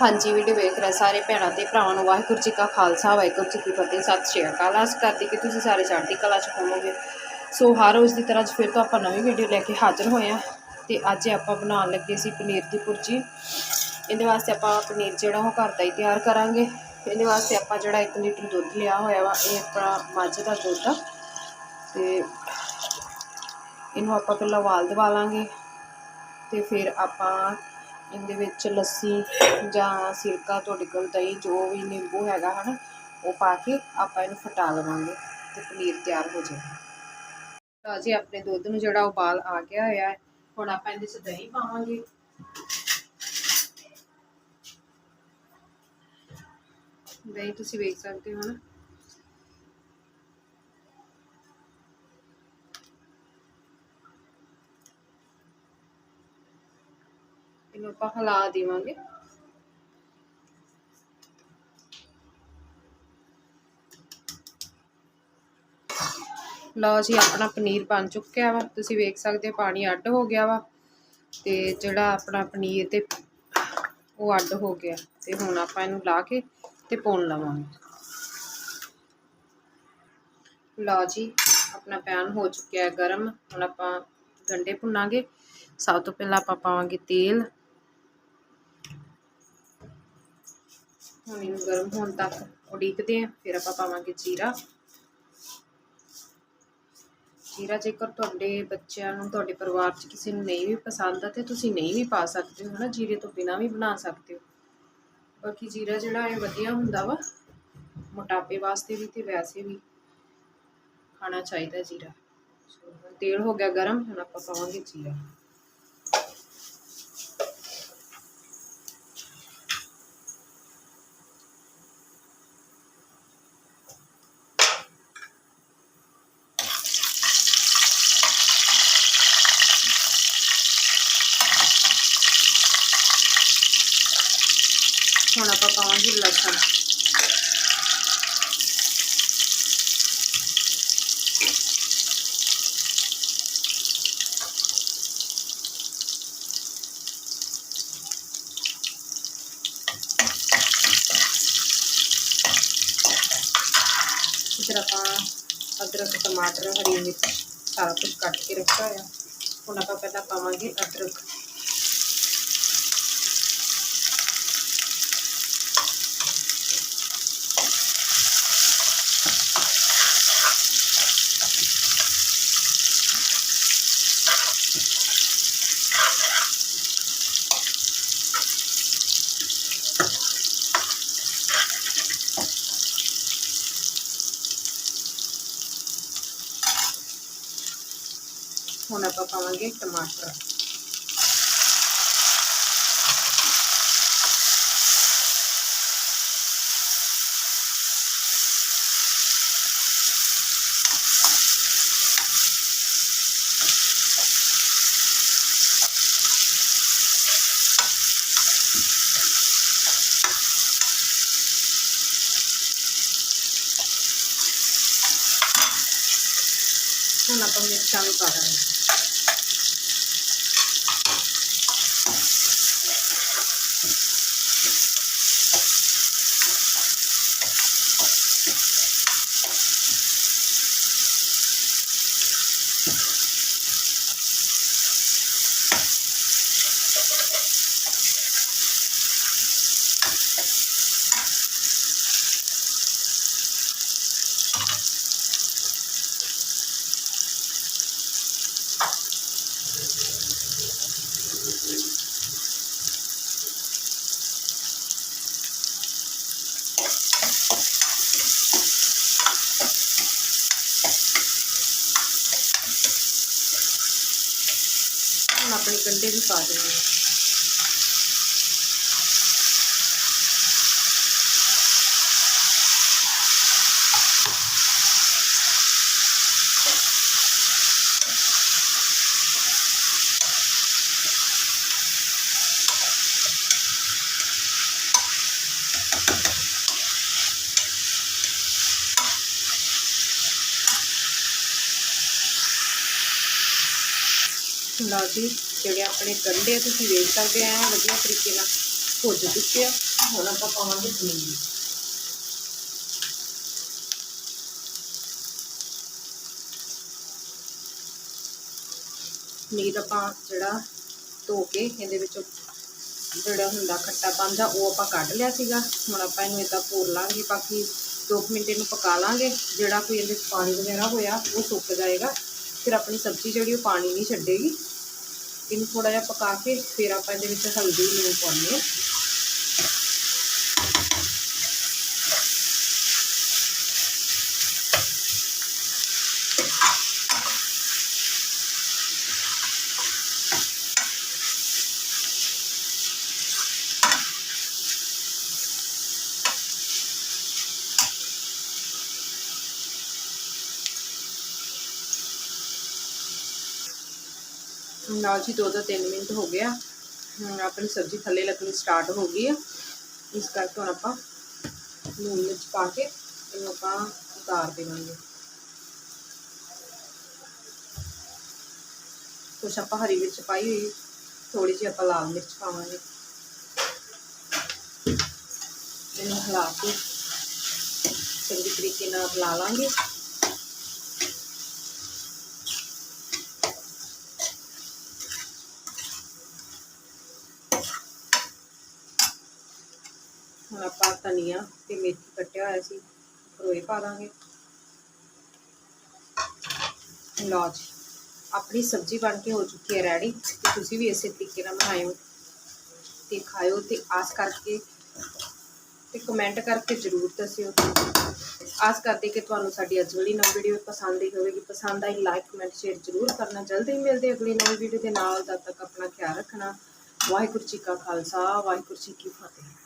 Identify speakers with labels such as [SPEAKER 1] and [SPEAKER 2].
[SPEAKER 1] ਹਾਂਜੀ ਵੀਡੀਓ ਵੇਖ ਰਹੇ ਸਾਰੇ ਭੈਣਾਂ ਤੇ ਭਰਾਵਾਂ ਨੂੰ ਵਾਹਿਗੁਰੂ ਜੀ ਕਾ ਖਾਲਸਾ, ਵਾਹਿਗੁਰੂ ਜੀ ਕੀ ਫਤਿਹ, ਸਤਿ ਸ਼੍ਰੀ ਅਕਾਲ। ਆਸ ਕਰਦੀ ਕਿ ਤੁਸੀਂ ਸਾਰੇ ਚੜ੍ਹਦੀ ਕਲਾ 'ਚ ਹੋਵੋਗੇ। ਸੋ ਹਰ ਰੋਜ਼ ਦੀ ਤਰ੍ਹਾਂ ਅੱਜ ਫਿਰ ਤੋਂ ਆਪਾਂ ਨਵੀਂ ਵੀਡੀਓ ਲੈ ਕੇ ਹਾਜ਼ਰ ਹੋਏ ਹਾਂ ਤੇ ਅੱਜ ਆਪਾਂ ਬਣਾਉਣ ਲੱਗੇ ਸੀ ਪਨੀਰ ਦੀ ਭੁਰਜੀ। ਇਹਦੇ ਵਾਸਤੇ ਆਪਾਂ ਪਨੀਰ ਜਿਹੜਾ ਉਹ ਘਰ ਦਾ ਹੀ ਤਿਆਰ ਕਰਾਂਗੇ। ਇਹਦੇ ਵਾਸਤੇ ਆਪਾਂ ਜਿਹੜਾ 1 ਲੀਟਰ ਦੁੱਧ ਲਿਆ ਹੋਇਆ ਵਾ, ਇਹ ਆਪਣਾ ਮੱਝ ਦਾ ਦੁੱਧ ਆ। ਤੇ ਇਹਨੂੰ ਆਪਾਂ ਪਹਿਲਾਂ ਵਾਲ ਦਵਾ ਲਾਂਗੇ ਤੇ ਫਿਰ ਆਪਾਂ ਇਹਦੇ ਵਿੱਚ ਲੱਸੀ ਜਾਂ ਸਿਰਕਾ ਤੁਹਾਡੇ ਕੋਲ, ਦਹੀਂ ਜੋ ਵੀ ਨਿੰਬੂ ਹੈਗਾ ਹਨ, ਉਹ ਪਾ ਕੇ ਆਪਾਂ ਇਹਨੂੰ ਫਟਾ ਲਵਾਂਗੇ ਤੇ ਪਨੀਰ ਤਿਆਰ ਹੋ ਜਾਏਗਾ। ਤਾਂ ਜੀ, ਆਪਣੇ ਦੁੱਧ ਨੂੰ ਜਿਹੜਾ ਉਬਾਲ ਆ ਗਿਆ ਹੋਇਆ ਹੈ ਹੁਣ ਆਪਾਂ ਇਹਦੇ 'ਚ ਦਹੀਂ ਪਾਵਾਂਗੇ। ਦਹੀਂ ਤੁਸੀਂ ਵੇਖ ਸਕਦੇ ਹੋ ਨਾ ਇਹਨੂੰ ਆਪਾਂ ਹਿਲਾ ਦੇਵਾਂਗੇ। ਲਓ ਜੀ, ਆਪਣਾ ਪਨੀਰ ਬਣ ਚੁੱਕਿਆ ਵਾ। ਤੁਸੀਂ ਵੇਖ ਸਕਦੇ ਹੋ, ਪਾਣੀ ਅੱਡ ਹੋ ਗਿਆ ਵਾ ਤੇ ਜਿਹੜਾ ਆਪਣਾ ਪਨੀਰ ਤੇ ਉਹ ਅੱਡ ਹੋ ਗਿਆ। ਤੇ ਹੁਣ ਆਪਾਂ ਇਹਨੂੰ ਲਾ ਕੇ ਤੇ ਪਾਉਣ ਲਵਾਂਗੇ। ਲਓ ਜੀ, ਆਪਣਾ ਪੈਨ ਹੋ ਚੁੱਕਿਆ ਹੈ ਗਰਮ। ਹੁਣ ਆਪਾਂ ਗੰਡੇ ਭੁੰਨਾਂਗੇ। ਸਭ ਤੋਂ ਪਹਿਲਾਂ ਆਪਾਂ ਪਾਵਾਂਗੇ ਤੇਲ। ਹੁਣ ਇਹਨੂੰ ਗਰਮ ਹੋਣ ਤੱਕ ਉਡੀਕਦੇ ਆਂ, ਫਿਰ ਆਪਾਂ ਪਾਵਾਂਗੇ ਜੀਰਾ। ਜੀਰਾ ਜੇਕਰ ਤੁਹਾਡੇ ਬੱਚਿਆਂ ਨੂੰ, ਤੁਹਾਡੇ ਪਰਿਵਾਰ 'ਚ ਕਿਸੇ ਨੂੰ ਨਹੀਂ ਵੀ ਪਸੰਦ ਆ, ਤੇ ਤੁਸੀਂ ਨਹੀਂ ਵੀ ਪਾ ਸਕਦੇ ਹੋ ਨਾ, ਜੀਰੇ ਤੋਂ ਬਿਨਾ ਵੀ ਬਣਾ ਸਕਦੇ ਹੋ। ਬਾਕੀ ਜੀਰਾ ਜਿਹੜਾ ਇਹ ਵਧੀਆ ਹੁੰਦਾ ਵਾ, ਮੋਟਾਪੇ ਵਾਸਤੇ ਵੀ ਤੇ ਵੈਸੇ ਵੀ ਖਾਣਾ ਚਾਹੀਦਾ ਜੀਰਾ। ਤੇਲ ਹੋ ਗਿਆ ਗਰਮ, ਹੁਣ ਆਪਾਂ ਪਾਵਾਂਗੇ ਜੀਰਾ। ਹੁਣ ਆਪਾਂ ਪਾਵਾਂਗੇ ਲਸਣ ਇਧਰ ਆਪਾਂ ਅਦਰਕ ਟਮਾਟਰ ਹਰੀ ਮਿਰਚ ਸਾਰਾ ਕੁਝ ਕੱਟ ਕੇ ਰੱਖਿਆ ਹੋਇਆ ਹੁਣ ਆਪਾਂ ਪਹਿਲਾਂ ਪਾਵਾਂਗੇ ਅਦਰਕ ਹੁਣ ਆਪਾਂ ਪਾਵਾਂਗੇ ਟਮਾਟਰ ਹੁਣ ਆਪਾਂ ਮਿਰਚਾਂ ਵੀ ਪਾ ਦਾਂਗੇ ਹੁਣ ਆਪਣੇ ਗੰਡੇ ਵੀ ਪਾ ਦੇਣੇ ਆ ਲਓ ਜੀ ਜਿਹੜੇ ਆਪਣੇ ਗੰਢੇ ਤੁਸੀਂ ਵੇਖ ਸਕਦੇ ਆ ਵਧੀਆ ਤਰੀਕੇ ਨਾਲ ਭੁੱਜ ਚੁੱਕੇ ਆ। ਹੁਣ ਆਪਾਂ ਪਾਵਾਂਗੇ ਪਨੀਰ। ਪਨੀਰ ਆਪਾਂ ਜਿਹੜਾ ਧੋ ਕੇ ਇਹਦੇ ਵਿੱਚੋਂ ਜਿਹੜਾ ਹੁੰਦਾ ਖੱਟਾ ਪੰਦਾ ਉਹ ਆਪਾਂ ਕੱਢ ਲਿਆ ਸੀਗਾ। ਹੁਣ ਆਪਾਂ ਇਹਨੂੰ ਇਦਾਂ ਭੋਰ ਲਾਂਗੇ ਬਾਕੀ 2 ਮਿੰਟ ਇਹਨੂੰ ਪਕਾ ਲਾਂਗੇ। ਜਿਹੜਾ ਕੋਈ ਇਹਦੇ 'ਚ ਪਾਣੀ ਵਗੈਰਾ ਹੋਇਆ ਉਹ ਸੁੱਕ ਜਾਏਗਾ। ਫਿਰ ਆਪਣੀ ਸਬਜ਼ੀ ਜਿਹੜੀ ਉਹ ਪਾਣੀ ਨਹੀਂ ਛੱਡੇਗੀ। ਇਹਨੂੰ ਥੋੜਾ ਜਿਹਾ ਪਕਾ ਕੇ ਫਿਰ ਆਪਾਂ ਇਹਦੇ ਵਿੱਚ ਹਲਦੀ ਲੂਣ ਪਾਉਂਦੇ ਹਾਂ। ਨਾਲ ਜੀ ਦੋ ਤੋਂ ਤਿੰਨ ਮਿੰਟ ਹੋ ਗਿਆ। ਹੁਣ ਆਪਣੀ ਸਬਜ਼ੀ ਥੱਲੇ ਲੱਗਣੀ ਸਟਾਰਟ ਹੋ ਗਈ ਆ। ਇਸ ਕਰਕੇ ਹੁਣ ਆਪਾਂ ਲੂਣ ਮਿਰਚ ਪਾ ਕੇ ਇਹਨੂੰ ਆਪਾਂ ਉਤਾਰ ਦੇਵਾਂਗੇ। ਕੁਛ ਆਪਾਂ ਹਰੀ ਮਿਰਚ ਪਾਈ ਹੋਈ ਥੋੜੀ ਜਿਹੀ ਆਪਾਂ ਲਾਲ ਮਿਰਚ ਪਾਵਾਂਗੇ। ਇਹਨੂੰ ਹਿਲਾ ਕੇ ਚੰਗੇ ਤਰੀਕੇ ਨਾਲ ਹਿਲਾ ਲਾਂਗੇ। ਹੁਣ ਆਪਾਂ ਧਨੀਆ ਤੇ ਮੇਥੀ ਕੱਟਿਆ ਹੋਇਆ ਸੀ, ਰੋਏ ਪਾ ਦਾਂਗੇ। ਲਓ ਜੀ, ਆਪਣੀ ਸਬਜ਼ੀ ਬਣ ਕੇ ਹੋ ਚੁੱਕੀ ਹੈ ਰੈਡੀ, ਤੇ ਤੁਸੀਂ ਵੀ ਇਸੇ ਤਰੀਕੇ ਨਾਲ ਬਣਾਇਓ ਤੇ ਖਾਇਓ ਤੇ ਆਸ ਕਰਕੇ ਤੇ ਕਮੈਂਟ ਕਰਕੇ ਜਰੂਰ ਦੱਸਿਓ। ਆਸ ਕਰਦੇ ਕਿ ਤੁਹਾਨੂੰ ਸਾਡੀ ਅੱਜ ਵਾਲੀ ਨਵੀਂ ਵੀਡੀਓ ਪਸੰਦ ਆਈ ਹੋਵੇਗੀ। ਪਸੰਦ ਆਈ ਲਾਈਕ ਕਮੈਂਟ ਸ਼ੇਅਰ ਜਰੂਰ ਕਰਨਾ। ਜਲਦੀ ਹੀ ਮਿਲਦੇ ਅਗਲੀ ਨਵੀਂ ਵੀਡੀਓ ਦੇ ਨਾਲ। ਤਦ ਤੱਕ ਆਪਣਾ ਖਿਆਲ ਰੱਖਣਾ। ਵਾਹਿਗੁਰੂ ਜੀ ਕਾ ਖਾਲਸਾ, ਵਾਹਿਗੁਰੂ ਜੀ ਕੀ ਫਤਿਹ।